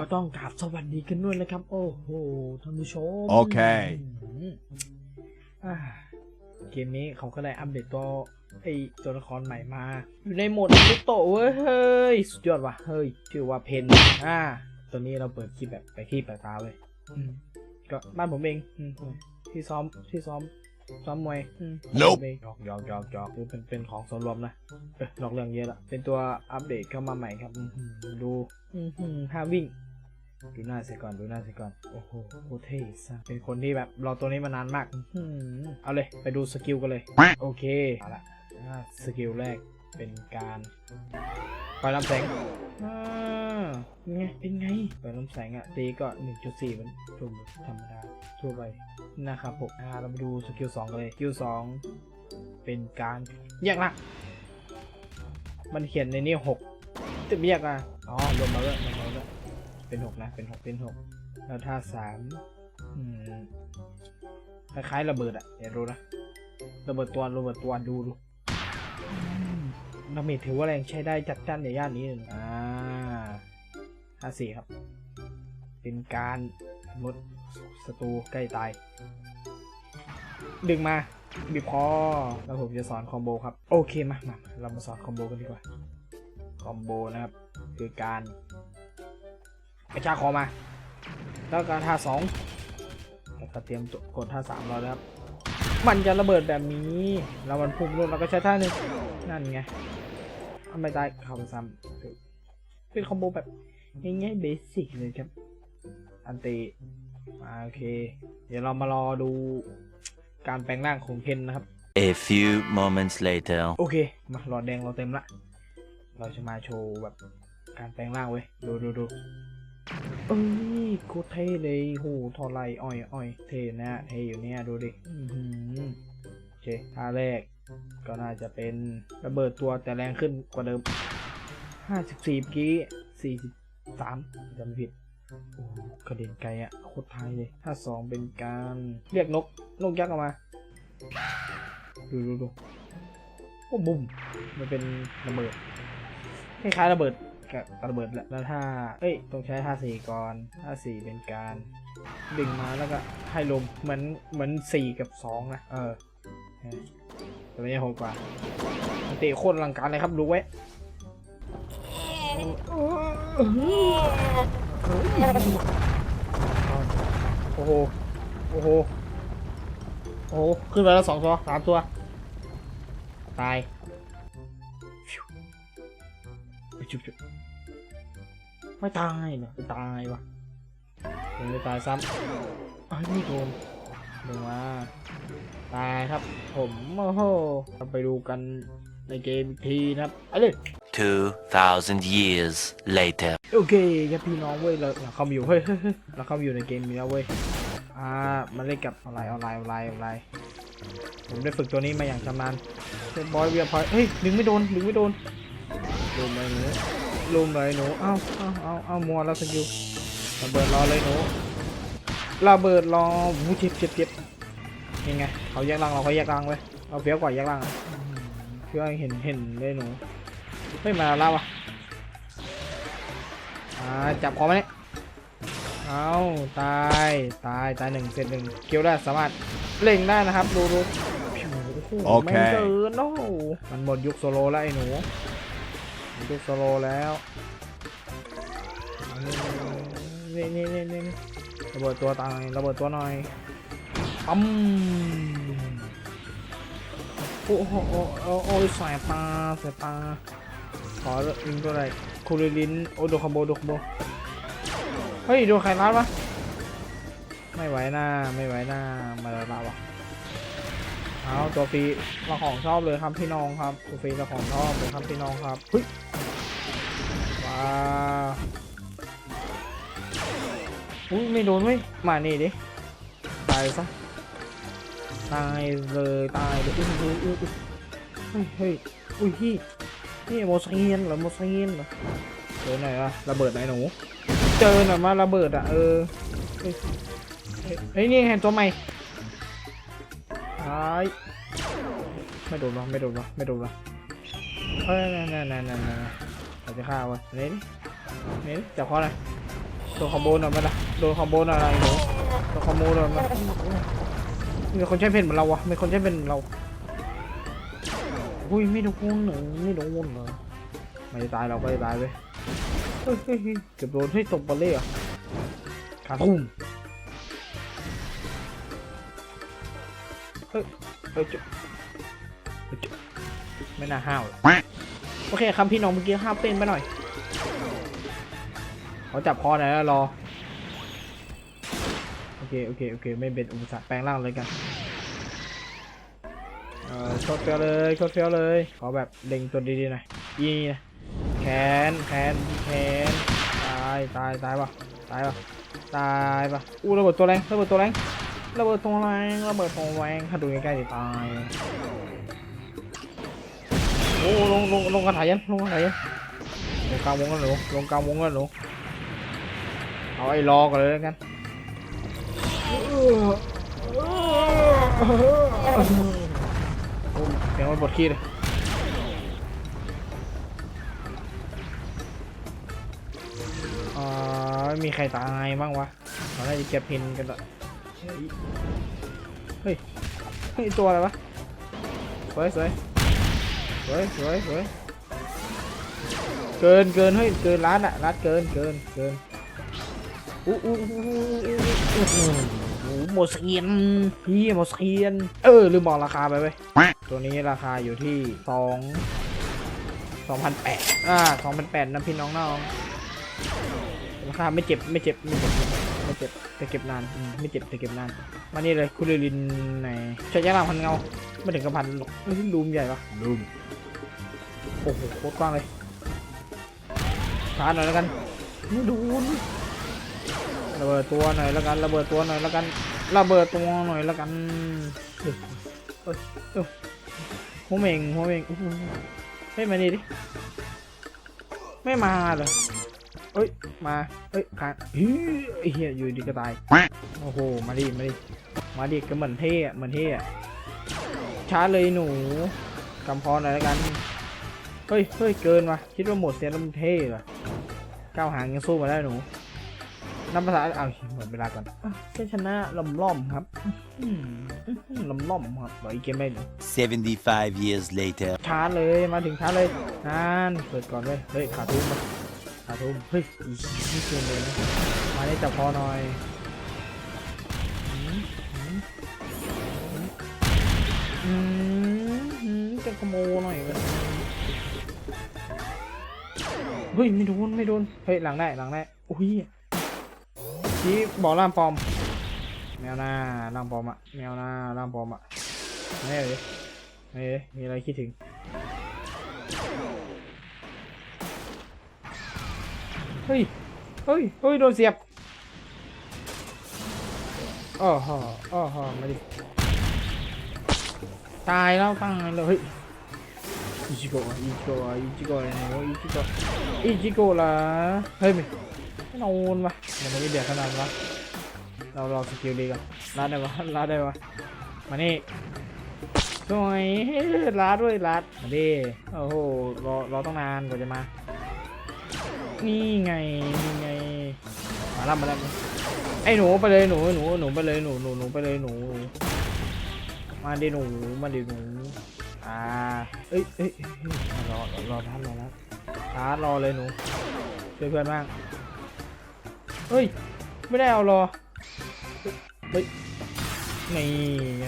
ก็ต้องกราบสวัสดีกันด้วยนะครับ โอ้โหท่านผู้ชมโอเคอืมอ่าเกมนี้เขาก็ได้อัปเดตตัวไอตัวละครใหม่มา อยู่ในโหมดนารุโตะเว้ยเฮ้ยสุดยอดว่ะเฮ้ยชื่อว่าเพนอ่าตัวนี้เราเปิดคลิปแบบไปที่ไปตาเลยอืมก็บ้านผมเองอืมที่ซ้อมที่ซ้อมซ้อมมวยอืม Nope ผมเองหยอกหยอกหยอกหยอกคือเป็นเป็นของส่วนรวมนะเออนอกเรื่องเยอะละเป็นตัวอัปเดตเข้ามาใหม่ครับอื้อหือดูอื้อหือห้ามวิ่ง ดูหน้าเสียก่อนดูหน้าเสียก่อนโอ้โหโคตรเท่สัเป็นคนที่แบบรอตัวนี้มานานมากอือหือเอาเลยไปดูสกิลกันเลย โอเคเอาละสกิลแรกเป็นการปล่อยลำแสงเป็นไง เป็นไงปล่อยลำแสงอะตีก็ 1.4มันรวมธรรมดาทั่วไปนะครับผมอ่าเรามาดูสกิล2กันเลยสกิล2เป็นการแยกล่างมันเขียนในนี้หกจะแยกอะอ๋อรวมมาแล้วรวมมาแล้ว เป็นหกนะ เป็นหกเป็นหกแล้วท่าสามคล้ายๆระเบิดอะเดี๋ยวดูนะ ระเบิดตัวระเบิดตัวดูดูอืมดาเมจถือว่าแรงใช้ได้จัดจ้านในย่านนี้เลยอ่าท่าสี่ครับ เป็นการลดศัตรูใกล้ตาย ดึงมา บีบคอแล้วผมจะสอนคอมโบครับ โอเคมามาเรามาสอนคอมโบกันดีกว่า คอมโบนะครับ คือการ กระชากคอมา แล้วก็ท่าสองแล้วก็เตรียมตัวกดท่าสามรอแล้วครับมันจะระเบิดแบบนี้ แล้วมันพุ่งลงแล้วก็ใช้ท่าหนึ่งนั่นไงทำไมตายเข้าไปซ้ำเป็นคอมโบแบบง่ายๆเบสิกเลยครับ อันตีอ่าโอเค เดี๋ยวเรามารอดูการแปลงร่างของเพนนะครับ A few moments later. โอเค มาหลอดแดงเราเต็มละ เราจะมาโชว์แบบการแปลงร่างเว้ย ดูดูดู เอ้ยโคตรเท่เลยโหทอไลอ้อยอ้อยเท่นะเท่อยู่เนี่ยดูดิอื้อหือโอเคท่าแรก ก็น่าจะเป็นระเบิดตัวแต่แรงขึ้นกว่าเดิม 54เมื่อกี้43จำไม่ผิดโอ้กระเด็นไกลอะโคตรไทยเลยท่าสองเป็นการเรียกนก นกยักษ์ออกมา ดูดูดูโอ้บุ้มมันเป็นระเบิดคล้ายๆระเบิด กับระเบิดแหละแล้วถ้า เอ้ย ต้องใช้ท่าสี่ก่อนท่าสี่เป็นการดึงมาแล้วก็ให้ลมเหมือนเหมือนสี่กับสองนะ เออเออตัวนี้โหดกว่าเตะโคตรอลังการเลยครับดูไว้โอ้โห โอ้โห โอ้โห ขึ้นไปแล้วสองตัวสามตัว ตายจุบจุบ ไม่ตายเนอะไม่ตายวะยังไม่ตายซ้ำไอ้ยไม่โดนลงมาตายครับผมโอ้โหเราไปดูกันในเกมอีกทีนะครับเอาเลย2,000 years later. โอเคครับพี่น้องเว้ยเราเราเข้ามาอยู่เฮ้ยเฮ้ยเฮ้ยเราเข้ามาอยู่ในเกมนี้แล้วเว้ยอ่ามาเล่นกับออนไลน์ออนไลน์ออนไลน์ออนไลน์ผมได้ฝึกตัวนี้มาอย่างชำนาญเรียบร้อยเวียพอยเฮ้ยดึงไม่โดนดึงไม่โดนลุมเลยหนู ลุมเลยหนู เอ้าเอ้าเอ้าเอ้ามัวแล้วสกิลระเบิดรอเลยหนูระเบิดรอวูเจ็บเจ็บเจ็บยังไงเขาแยกร่างเราเขาแยกร่างไว้ยเอาเฟี้ยวกว่าแยกร่างอะเฟี้ยวเห็นเห็นเลยหนูเฮ้ยมาแล้ววะอ่าจับคอมาเนี่ยเอาตายตายตายหนึ่งเสร็จหนึ่งคิวได้สามารถเล่งได้นะครับดูดูผิวโอ้โหโอเคไม่เกินโอ้โหมันหมดยุคโซโลแล้วไอ้หนูห มดยุคโซโลแล้วนี่นี่นี่นี่ระเบิดตัวตายระเบิดตัวหน่อยปั๊มโอ้โหโอ้โหโอ้โหโอ้ยสายตาสายตาขอลิงตัวไหนคูริลินโอ้โดคอมโบโดคอมโบเฮ้ยโดนใครรัดวะไม่ไหวหน้าไม่ไหวหน้ามาแล้ววะเอาตัวฟรีเราของชอบเลยครับพี่น้องครับตัวฟรีเราของชอบเลยครับพี่น้องครับเฮ้ย ว้าอุ้ยไม่โดนเว้ยมานี่ดิตายซะตายเลยตายเลยอุ้ยอุ้ยอุ้ยอุ้ยเฮ้ยเฮ้ยอุ้ยพี่นี่โมไซเนเหรอโมไซเนเหรอเจอหน่อยวะระเบิดไหนหนู เจอหน่อยมาระเบิดอะเออเฮ้ยนี่เห็นตัวใหม่ไอ้ายไม่โดนวะไม่โดนวะไม่โดนวะเฮ้ยนั่นนั่นนั่นนั่น เราจะฆ่าวะเน้นเน้นจับคอหน่อยโดนคอมโบหน่อยไหมล่ะโดนคอมโบหน่อยอะไรหนูโดนคอมโบหน่อยมมีคนใช้เพนเหมือนเราวะมีคนใช้เพนเหมือนเราอุ้ยไม่โดนหนูไม่โดนเหรอไม่ตายเราก็ได้ตายเว้ยเกือบโดนเฮ้ตกบอลเล่อะขาทุ่มเฮ้ยเฮ้ยจุ๊บเฮ้ยจุ๊บไม่น่าห้าวเลย โอเคครับพี่น้องเมื่อกี้ห้าวเป็นไปหน่อยเขาจับคอหน่อยแล้วรอ โอเค โอเค โอเค ไม่เป็นอุปสรรคแปลงร่างเลยกัน เออโคตรเฟี้ยวเลยโคตรเฟี้ยวเลย ขอแบบเล็งตัวดีๆหน่อยยี่นะแขน แขน แขน ตาย ตาย ตายปะตายปะตายปะอู้ระเบิดตัวแรง ระเบิดตัวแรง ระเบิดตัวแรง ระเบิดตัวแรงถ้าดูใกล้ๆจะตาย โอ้ลงลงลงกระถายยันลงกระถายยันลงกลางวงกันหนูลงกลางวงกันหนูเอาไอ้รอกันเลยแล้วกันเสียงมันบดขี้เลยอ่าไม่มีใครตายบ้างวะเราได้เก็บพินกันละเฮ้ย เฮ้ย ตัวอะไรวะสวยสวย วยสวยสวยเกินเกินเฮ้ยเกินล้านอะล้านเกินเกินเกินอู้อู้อู้อู้อู้อู้อู้โหหมดเสียนพี่หมดเสียน เออลืมบอกราคาไปเว้ยตัวนี้ราคาอยู่ที่สองสองพันแปดอ่าสองพันแปดนะพี่น้องน้องราคาไม่เจ็บไม่เจ็บไม่เจ็บไม่เจ็บแต่เก็บนานไม่เจ็บแต่เก็บนาน มานี่เลยคุเรลินไหนใช้ยาลาพันเงาไม่ถึงกับพันหรอกไม่ใช่ลูมใหญ่ปะลูม โอ้โหโคตรกว้างเลยช้าหน่อยแล้วกันไม่ดูนระเบิดตัวหน่อยแล้วกันระเบิดตัวหน่อยแล้วกันระเบิดตัวหน่อยแล้วกันเฮ้ยเฮ้ยเฮ้ยหัวเมงหัวเมงเฮ้ยมานี่ดิไม่มาเลยเอ้ยมาเอ้ยขาดเฮ้ยไอ้เฮียอยู่ดีก็ตายโอ้โหมาดิมาดิมาดิก็เหมือนเท่อะเหมือนเท่อะช้าเลยหนูกำพอหน่อยแล้วกัน เฮ้ยเฮ้ยเกินว่ะคิดว่าหมดเซนแล้วมันเท่เหรอก้าวหางยังสู้มาได้หนูนับภาษาเอาหมดเวลาก่อนอะเส้นชนะลำล่อมครับอืมอื้อหือลำล่อมครับบอกอีกเกมได้หนู75 years later. ช้าเลยมาถึงช้าเลยนานเปิดก่อนเว้ยเฮ้ยขาทุ่มมาขาทุ่มเฮ้ยอีนี่เกินเลยนะมาได้จับพอหน่อยอืมอืมอืมอืมจะขโมยหน่อยกัน เฮ้ยไม่โดนไม่โดนเฮ้ยหลังได้หลังได้อุ้ยชี้บอกล่ามปลอมแมวหน้าล่ามปลอมอะแมวหน้าล่ามปลอมอะไม่เลยไม่เลยมีอะไรคิดถึงเฮ้ยเฮ้ยเฮ้ยโดนเสียบอ้อฮะอ้อฮะมาดิตายแล้วตายแล้วเฮ้ย อิจิโกะอิจิโกะอิจิโกะเนี่ยอ้อิจิโกะอิจิโกะล่ะเฮ้ยไม่ไม่นอนวะมันไม่ได้เดือดขนาดนั้นวะเรารอสกิลดีก่อนลาดได้ปะลาดได้ปะมานี่สวยลาดด้วยลาดมาดิโอ้โหรอรอต้องนานกว่าจะมา นี่ไงนี่ไงมาแล้วมาแล้วไอ้หนูไปเลยหนูหนูหนูไปเลยหนูหนูหนูไปเลยหนูมาดิหนูมาดิหนู อ่าเอ้ยเอ้ยเอ้ยรอรอรอท่านรอแล้วชาร์จรอเลยหนูช่วยเพื่อนบ้างเฮ้ย ไม่ได้เอารอ เฮ้ย นี่ไง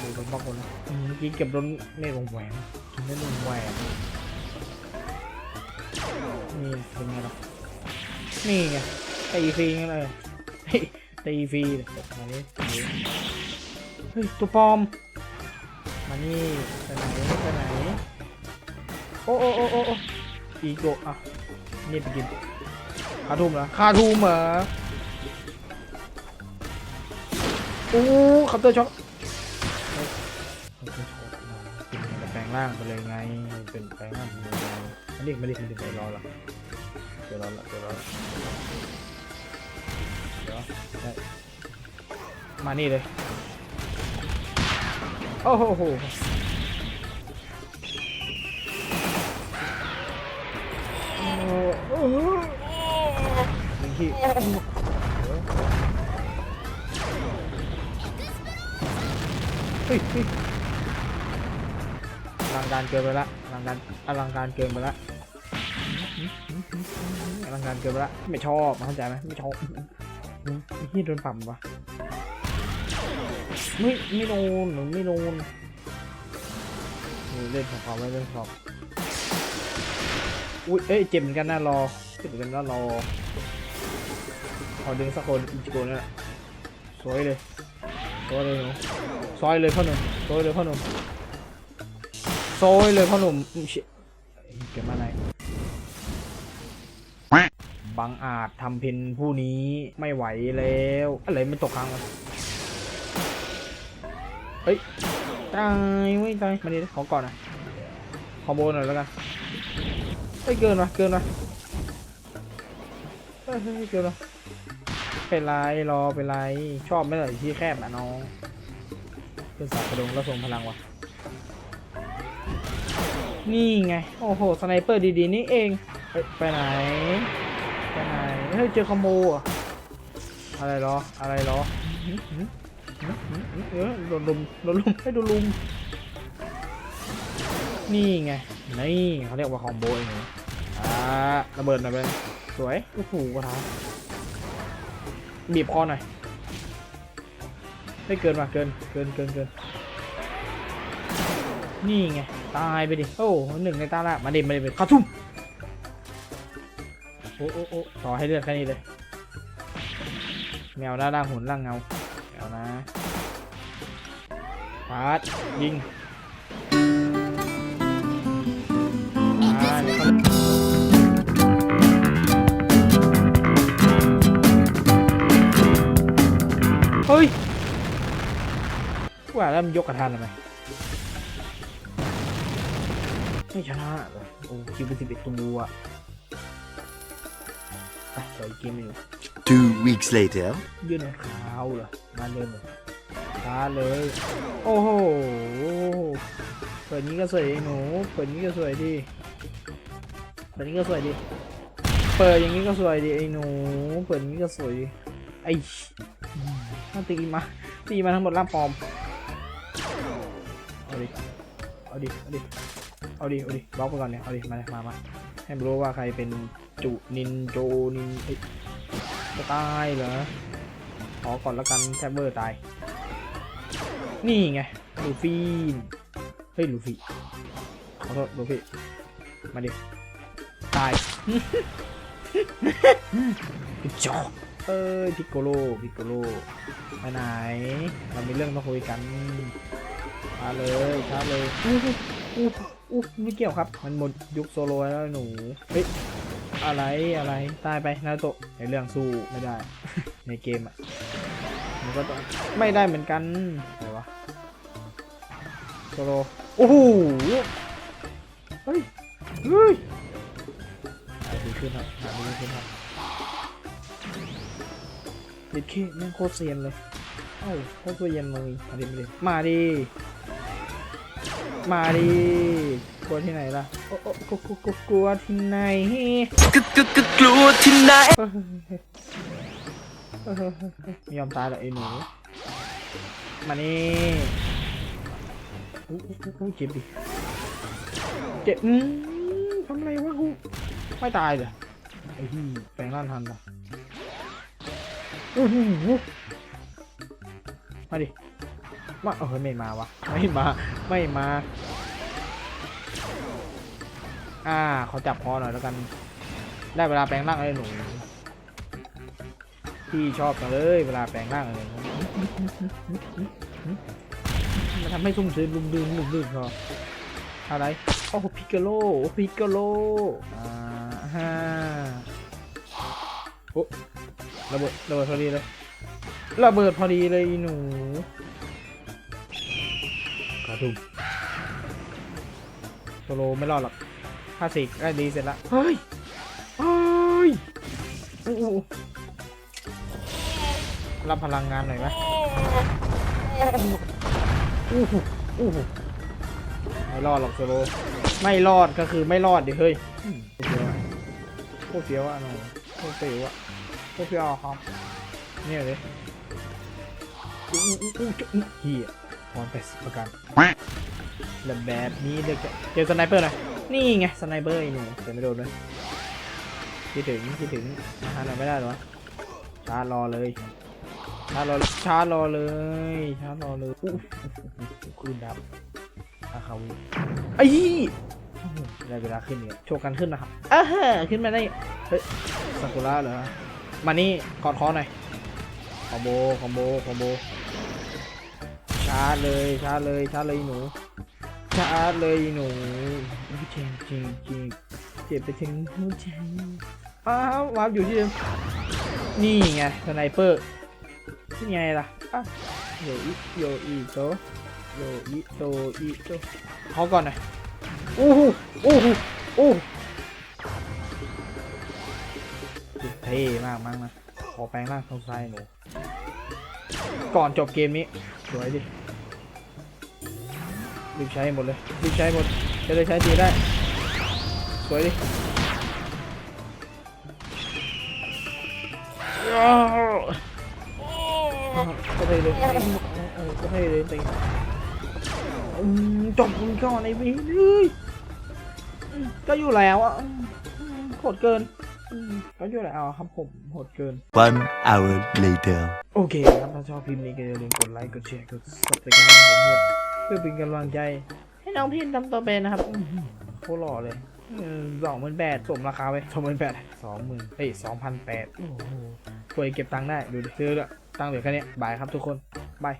ดูโดนบล็อกคนนะอืมเมื่อกี้เก็บโดนไม่ลงแหวนกินได้ลงแหวนนี่เป็นไงล่ะนี่ไงตีฟรีไงเลยเฮ้ยตีฟรีเลยมานี้เฮ้ย ตัวปลอม มานี่ไปไหนไปไหน โอ้โอ้โอ้โอ้โอ้อีโกะอะนี่ไปกินคาทุ่มเหรอคาทุ่มเหรอโอ้คัพเตอร์ช็อตเฮ้ยคัพเตอร์ช็อตมากินกับแปลงร่างไปเลยไง เป็นแปลงร่างไปเลยไงอันนี้ไม่ได้คุณจะไปรอละเดี๋ยวรอละเดี๋ยวรอละเดี๋ยวได้มานี่เลย โอ้โหหนี่ที่อลังการเกินไปละอลังการอลังการเกินไปละอลังการเกินไปละไม่ชอบเข้าใจไหมไม่ชอบที่โดนปั่มวะ ไม่ไม่โดนหรือไม่โดนเล่นของเขาไม่เล่นของอุ้ยเอ้ยเจ็บเหมือนกันนะรอเจ็บเหมือนกันนะรอขอดึงสักคนอีกคนนั่นแหละสวยเลยสวยเลยหนูซอยเลยพ่อหนุ่มซอยเลยพ่อหนุ่มซอยเลยพ่อหนุ่มเชี่ยเก็บมาไหนบังอาจทำเพนผู้นี้ไม่ไหวแล้ว อะไรมันตกค้างวะ เฮ้ย ตายไม่ตาย มาดิขอก่อนนะขอโบนหน่อยแล้วกันเฮ้ยเกินวะเกินวะเฮ้ยเกินวะเป็นไรรอเป็นไร ชอบไหมล่ะที่แคบอะน้องขึ้นสายกระดงแล้วส่งพลังวะนี่ไง โอ้โห สไนเปอร์ดีๆ นี่เองเไปไหน ไปไหน เฮ้ย เจอคอมโบอะอะไรรอ อะไรรอ เออโดนลุมโดนลุมให้โดนลุม นี่ไง นี่เขาเรียกว่าคอมโบเองเหรออ่าระเบิดหน่อยไปสวยโอ้โหกระทาบีบคอหน่อยไม่เกินว่ะเกิน เกินเกินเกินนี่ไง ตายไปดิ โอ้หนึ่งในตาละมาดิมาดิมาดิเข้าทุ่มโอ้โอ้โอ้ต่อให้เลือดแค่นี้เลยแมวด้านล่างหุ่นล่างเงา แมวนะปาดยิงอ่าเดี๋ยวเฮ้ยว่าแล้วมันยกกระทานทำไมไม่ชนะเหรอโอ้คิวเป็นสิบเอ็ดตัวไปต่ออีกเกมหนึ่ง Two weeks later. ยื่นในขาวเหรอมาเลยช้าเลย โอ้โหเปิดนี้ก็สวยหนูเปิดนี้ก็สวยดีเปิดนี้ก็สวยดีเปิดอย่างนี้ก็สวยดีไอ้หนูเปิดนี้ก็สวยดีไอ้ถ้าตีมาตีมาทั้งหมดล่างปลอมเอาดิเอาดิเอาดิเอาดิเอาดิบล็อกไปก่อนเนี่ยเอาดิมาเลยมามาให้รู้ว่าใครเป็นจุนินโจนินเอ้ย จะตายเหรอ ขอก่อนแล้วกันแทบเบอร์ตาย นี่ไง ลูฟี่นเฮ้ย ลูฟี่ ขอโทษ ลูฟี่ มาดิ ตายจอกเอ้ย พิกโกโล พิกโกโล ไปไหน เรามีเรื่องต้องคุยกันช้าเลยช้าเลยอู้หู อู้หูอู้หูไม่เกี่ยวครับ มันหมดยุคโซโลแล้วหนู เฮ้ย อะไรอะไรตายไปนาโตะในเรื่องสู้ไม่ได้ ในเกมอะมันก็ต้องไม่ได้เหมือนกันอะไรวะโซโลโอ้โหเฮ้ยเฮ้ยดีขึ้นครับดีขึ้นครับเด็ดเคแม่งโคตรเซียนเลย เอ้าโคตรเซียนเลยมาดิมาดิมาดิ มาดิกลัวที่ไหนล่ะโอ้โอ้กลัวกลัวกลัวกลัวที่ไหนกลัวที่ไหนไม่ยอมตายหรอกไอ้หนูมานี่อู้อู้อู้อู้เจ็บดิเจ็บอืมทำไรวะกูไม่ตายเลยไอ้ที่แปลงร่างทันปะอื้อหือมาดิ มาเออไม่มาวะไม่มาไม่มา อ่าขอจับคอหน่อยแล้วกัน ได้เวลาแปลงร่างเลยหนูพี่ชอบจังเลยเวลาแปลงร่างอะไรมันทำให้ซุ่มซื้อลุมลืมลุมลืมพออะไรโอ้พิกาโลพิกาโลอ่าฮะโอ้ระเบิดระเบิดพอดีเลยระเบิดพอดีเลยอีหนู กระทุ่มโซโลไม่รอดหรอกถ้าสิกได้ดีเสร็จละเฮ้ยเฮ้ยอู้หูรับพลังงานหน่อยไหมอู้หูอู้หูไม่รอดหรอกโซโลไม่รอดก็คือไม่รอดดิเฮ้ยโคตรเฟี้ยวอะโคตรเฟี้ยวอะน้องโคตรเฟี้ยวอะพวกพี่ออครับเนี่ยเลยอู้อู้อู้อู้เฮีย พรแปดสิบประกันแล้วแบบนี้เด็กเจอสไนเปอร์หน่อยนี่ไงสไนเปอร์ไอ้หนูแต่ไม่โดนเลยคิดถึงคิดถึงหาหน่อยไม่ได้เหรอวะชาร์จรอเลยชาร์จรอชาร์จรอเลยชาร์จรอเลยอู้คืนดับอาคาวิไอ้โอ้โหได้เวลาขึ้นเนี่ยโชว์กันขึ้นนะครับอ่าฮะขึ้นมาได้เฮ้ยซากุระเหรอมานี่กอดคอหน่อยคอมโบคอมโบคอมโบ ชาร์เลยชาร์เลยชาร์เลยหนูชาร์เลยหนูจริงจริงจริงเจ็บไปถึงหัวใจอ้าววาร์ปอยู่ที่เดิมนี่ไงสไนเปอร์นี่ไงล่ะอ้าวโยอิโยอิโตโยอิโตอิโตเขาก่อนหน่อยอู้หูอู้หูอู้หูสุดเท่มากมากนะขอแปลงร่างทางซ้ายหนูก่อนจบเกมนี้สวยดิ รีบใช้หมดเลยรีบใช้หมดจะได้ใช้ทีได้ สวยดิอ้าวก็ได้เลยเออก็ได้เลยติอืมจบมันก่อนไอ้วีเลยอืมก็อยู่แล้วอะอืมอืมโหดเกินอืมก็อยู่แล้วครับผมโหดเกิน One hour later. โอเคครับถ้าชอบคลิปนี้ก็อย่าลืมกดไลค์กดแชร์กด subscribe ให้ผมด้วย เพื่อเป็นกำลังใจ ให้น้องพี่ทำตัวเป็นนะครับอื้อหือโคตรหล่อเลยสองหมื่นแปดสมราคาไปสองหมื่นแปดสองหมื่นเอ้ยสองพันแปดโอ้โหป่วยเก็บตังค์ได้ ดูดิซื้อละตังค์เหลือแค่เนี้ยบายครับทุกคนบาย